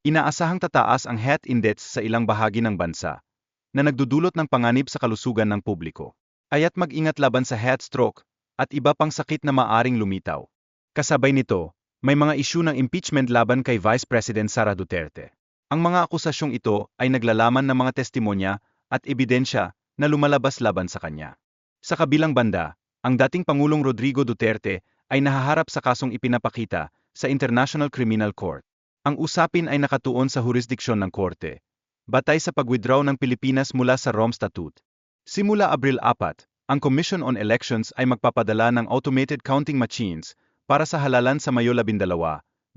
Inaasahang tataas ang health index sa ilang bahagi ng bansa, na nagdudulot ng panganib sa kalusugan ng publiko. Aya't mag-ingat laban sa heart stroke at iba pang sakit na maaring lumitaw. Kasabay nito, may mga isyu ng impeachment laban kay Vice President Sara Duterte. Ang mga akusasyong ito ay naglalaman ng mga testimonya at ebidensya na lumalabas laban sa kanya. Sa kabilang banda, ang dating Pangulong Rodrigo Duterte ay nahaharap sa kasong ipinapakita sa International Criminal Court. Ang usapin ay nakatuon sa jurisdiksyon ng korte, batay sa pag-withdraw ng Pilipinas mula sa Rome Statute. Simula Abril 4, ang Commission on Elections ay magpapadala ng automated counting machines para sa halalan sa Mayo 12, 2025.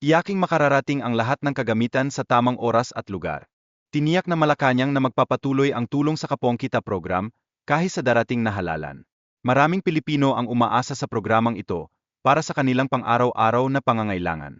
Iyaking makararating ang lahat ng kagamitan sa tamang oras at lugar. Tiniyak na Malacanang na magpapatuloy ang tulong sa Kapong Kita program kahit sa darating na halalan. Maraming Pilipino ang umaasa sa programang ito para sa kanilang pang-araw-araw na pangangailangan.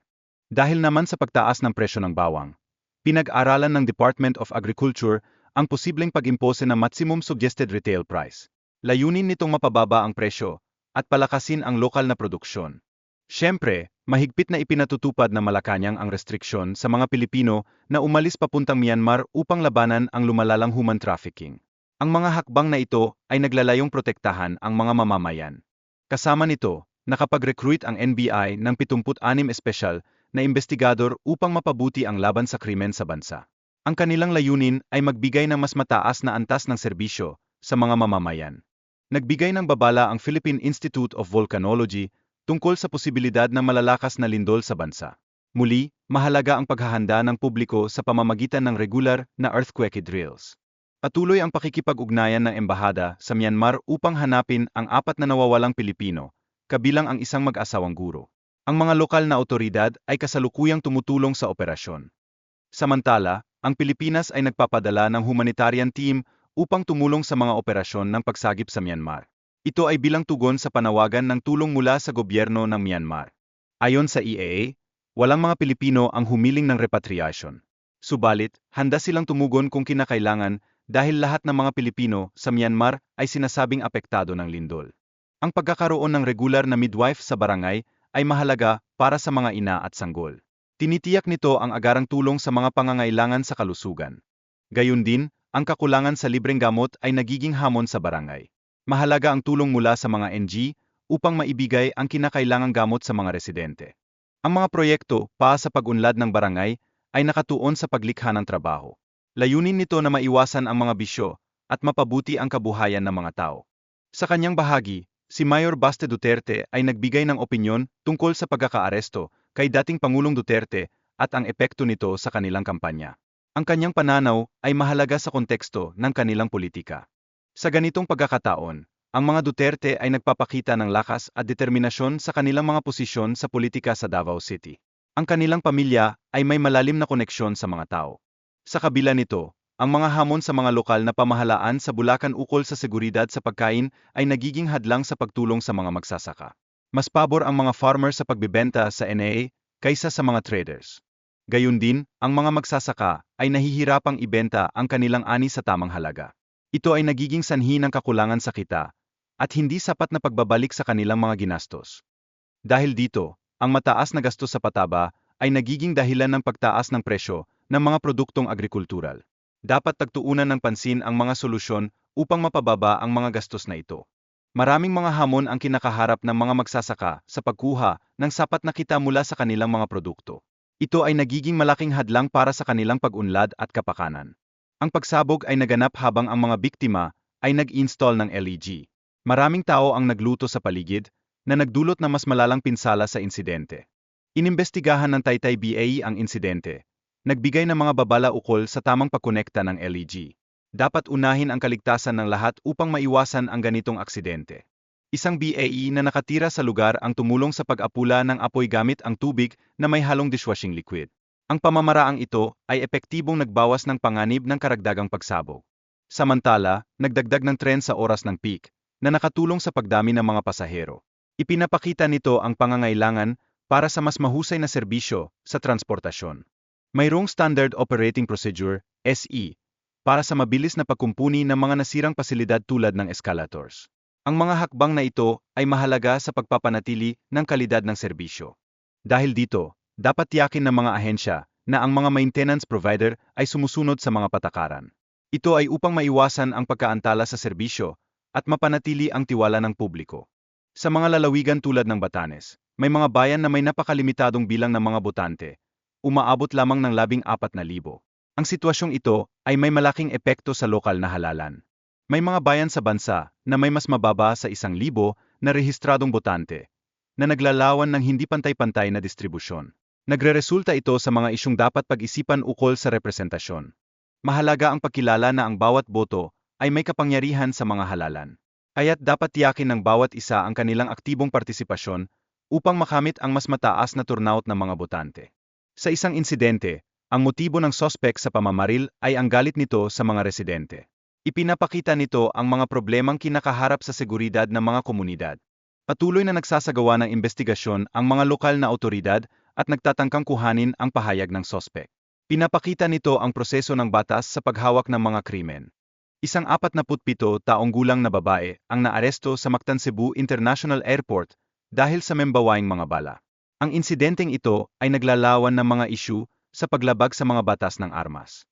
Dahil naman sa pagtaas ng presyo ng bawang, pinag-aralan ng Department of Agriculture ang posibleng pag-impose ng maximum suggested retail price. Layunin nitong mapababa ang presyo at palakasin ang lokal na produksyon. Siyempre, mahigpit na ipinatutupad na Malacanang ang restriksyon sa mga Pilipino na umalis papuntang Myanmar upang labanan ang lumalalang human trafficking. Ang mga hakbang na ito ay naglalayong protektahan ang mga mamamayan. Kasama nito, nakapag-recruit ang NBI ng 76 espesyal na investigador upang mapabuti ang laban sa krimen sa bansa. Ang kanilang layunin ay magbigay ng mas mataas na antas ng serbisyo sa mga mamamayan. Nagbigay ng babala ang Philippine Institute of Volcanology tungkol sa posibilidad ng malalakas na lindol sa bansa. Muli, mahalaga ang paghahanda ng publiko sa pamamagitan ng regular na earthquake drills. Patuloy ang pakikipag-ugnayan ng embahada sa Myanmar upang hanapin ang apat na nawawalang Pilipino kabilang ang isang mag-asawang guro. Ang mga lokal na otoridad ay kasalukuyang tumutulong sa operasyon. Samantala, ang Pilipinas ay nagpapadala ng humanitarian team upang tumulong sa mga operasyon ng pagsagip sa Myanmar. Ito ay bilang tugon sa panawagan ng tulong mula sa gobyerno ng Myanmar. Ayon sa EAA, walang mga Pilipino ang humiling ng repatriation. Subalit, handa silang tumugon kung kinakailangan dahil lahat ng mga Pilipino sa Myanmar ay sinasabing apektado ng lindol. Ang pagkakaroon ng regular na midwife sa barangay ay mahalaga para sa mga ina at sanggol. Tinitiyak nito ang agarang tulong sa mga pangangailangan sa kalusugan. Gayun din, ang kakulangan sa libreng gamot ay nagiging hamon sa barangay. Mahalaga ang tulong mula sa mga NG upang maibigay ang kinakailangang gamot sa mga residente. Ang mga proyekto pa sa pag-unlad ng barangay ay nakatuon sa paglikha ng trabaho. Layunin nito na maiwasan ang mga bisyo at mapabuti ang kabuhayan ng mga tao. Sa kanyang bahagi, Si Mayor Baste Duterte ay nagbigay ng opinyon tungkol sa pagkakaaresto kay dating Pangulong Duterte at ang epekto nito sa kanilang kampanya. Ang kanyang pananaw ay mahalaga sa konteksto ng kanilang politika. Sa ganitong pagkakataon, ang mga Duterte ay nagpapakita ng lakas at determinasyon sa kanilang mga posisyon sa politika sa Davao City. Ang kanilang pamilya ay may malalim na koneksyon sa mga tao. Sa kabila nito, ang mga hamon sa mga lokal na pamahalaan sa Bulacan ukol sa seguridad sa pagkain ay nagiging hadlang sa pagtulong sa mga magsasaka. Mas pabor ang mga farmer sa pagbibenta sa NAA kaysa sa mga traders. Gayun din, ang mga magsasaka ay nahihirapang ibenta ang kanilang ani sa tamang halaga. Ito ay nagiging sanhi ng kakulangan sa kita at hindi sapat na pagbabalik sa kanilang mga ginastos. Dahil dito, ang mataas na gastos sa pataba ay nagiging dahilan ng pagtaas ng presyo ng mga produktong agrikultural dapat tagtuunan ng pansin ang mga solusyon upang mapababa ang mga gastos na ito. Maraming mga hamon ang kinakaharap ng mga magsasaka sa pagkuha ng sapat na kita mula sa kanilang mga produkto. Ito ay nagiging malaking hadlang para sa kanilang pag-unlad at kapakanan. Ang pagsabog ay naganap habang ang mga biktima ay nag-install ng LED. Maraming tao ang nagluto sa paligid na nagdulot na mas malalang pinsala sa insidente. Inimbestigahan ng Taytay BAE ang insidente nagbigay ng mga babala ukol sa tamang pagkonekta ng LEG. Dapat unahin ang kaligtasan ng lahat upang maiwasan ang ganitong aksidente. Isang BAE na nakatira sa lugar ang tumulong sa pag-apula ng apoy gamit ang tubig na may halong dishwashing liquid. Ang pamamaraang ito ay epektibong nagbawas ng panganib ng karagdagang pagsabog. Samantala, nagdagdag ng tren sa oras ng peak, na nakatulong sa pagdami ng mga pasahero. Ipinapakita nito ang pangangailangan para sa mas mahusay na serbisyo sa transportasyon. Mayroong Standard Operating Procedure, SE, para sa mabilis na pagkumpuni ng mga nasirang pasilidad tulad ng escalators. Ang mga hakbang na ito ay mahalaga sa pagpapanatili ng kalidad ng serbisyo. Dahil dito, dapat tiyakin ng mga ahensya na ang mga maintenance provider ay sumusunod sa mga patakaran. Ito ay upang maiwasan ang pagkaantala sa serbisyo at mapanatili ang tiwala ng publiko. Sa mga lalawigan tulad ng Batanes, may mga bayan na may napakalimitadong bilang ng mga botante, umaabot lamang ng labing apat na libo. Ang sitwasyong ito ay may malaking epekto sa lokal na halalan. May mga bayan sa bansa na may mas mababa sa isang libo na rehistradong botante, na naglalawan ng hindi pantay-pantay na distribusyon. Nagreresulta ito sa mga isyong dapat pag-isipan ukol sa representasyon. Mahalaga ang pagkilala na ang bawat boto ay may kapangyarihan sa mga halalan. Kaya't dapat tiyakin ng bawat isa ang kanilang aktibong partisipasyon upang makamit ang mas mataas na turnout ng mga botante. Sa isang insidente, ang motibo ng sospek sa pamamaril ay ang galit nito sa mga residente. Ipinapakita nito ang mga problemang kinakaharap sa seguridad ng mga komunidad. Patuloy na nagsasagawa ng investigasyon ang mga lokal na otoridad at nagtatangkang kuhanin ang pahayag ng sospek. Pinapakita nito ang proseso ng batas sa paghawak ng mga krimen. Isang 47 taong gulang na babae ang naaresto sa Mactan Cebu International Airport dahil sa membawaing mga bala. Ang insidenteng ito ay naglalawan ng mga isyu sa paglabag sa mga batas ng armas.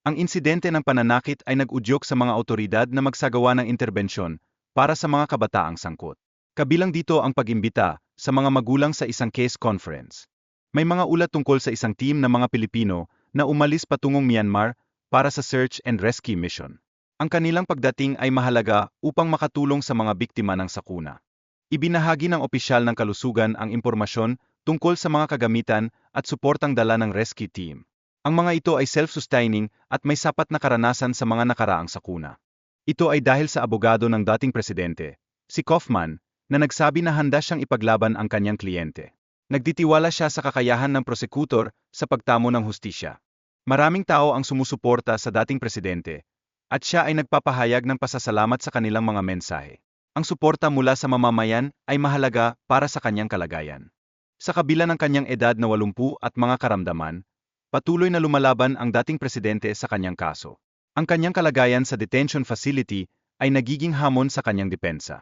Ang insidente ng pananakit ay nag-udyok sa mga otoridad na magsagawa ng interbensyon para sa mga kabataang sangkot. Kabilang dito ang pag-imbita sa mga magulang sa isang case conference. May mga ulat tungkol sa isang team ng mga Pilipino na umalis patungong Myanmar para sa search and rescue mission. Ang kanilang pagdating ay mahalaga upang makatulong sa mga biktima ng sakuna. Ibinahagi ng opisyal ng kalusugan ang impormasyon tungkol sa mga kagamitan at suportang dala ng rescue team. Ang mga ito ay self-sustaining at may sapat na karanasan sa mga nakaraang sakuna. Ito ay dahil sa abogado ng dating presidente, si Kaufman, na nagsabi na handa siyang ipaglaban ang kanyang kliyente. Nagtitiwala siya sa kakayahan ng prosekutor sa pagtamo ng hustisya. Maraming tao ang sumusuporta sa dating presidente, at siya ay nagpapahayag ng pasasalamat sa kanilang mga mensahe. Ang suporta mula sa mamamayan ay mahalaga para sa kanyang kalagayan. Sa kabila ng kanyang edad na 80 at mga karamdaman, patuloy na lumalaban ang dating presidente sa kanyang kaso. Ang kanyang kalagayan sa detention facility ay nagiging hamon sa kanyang depensa.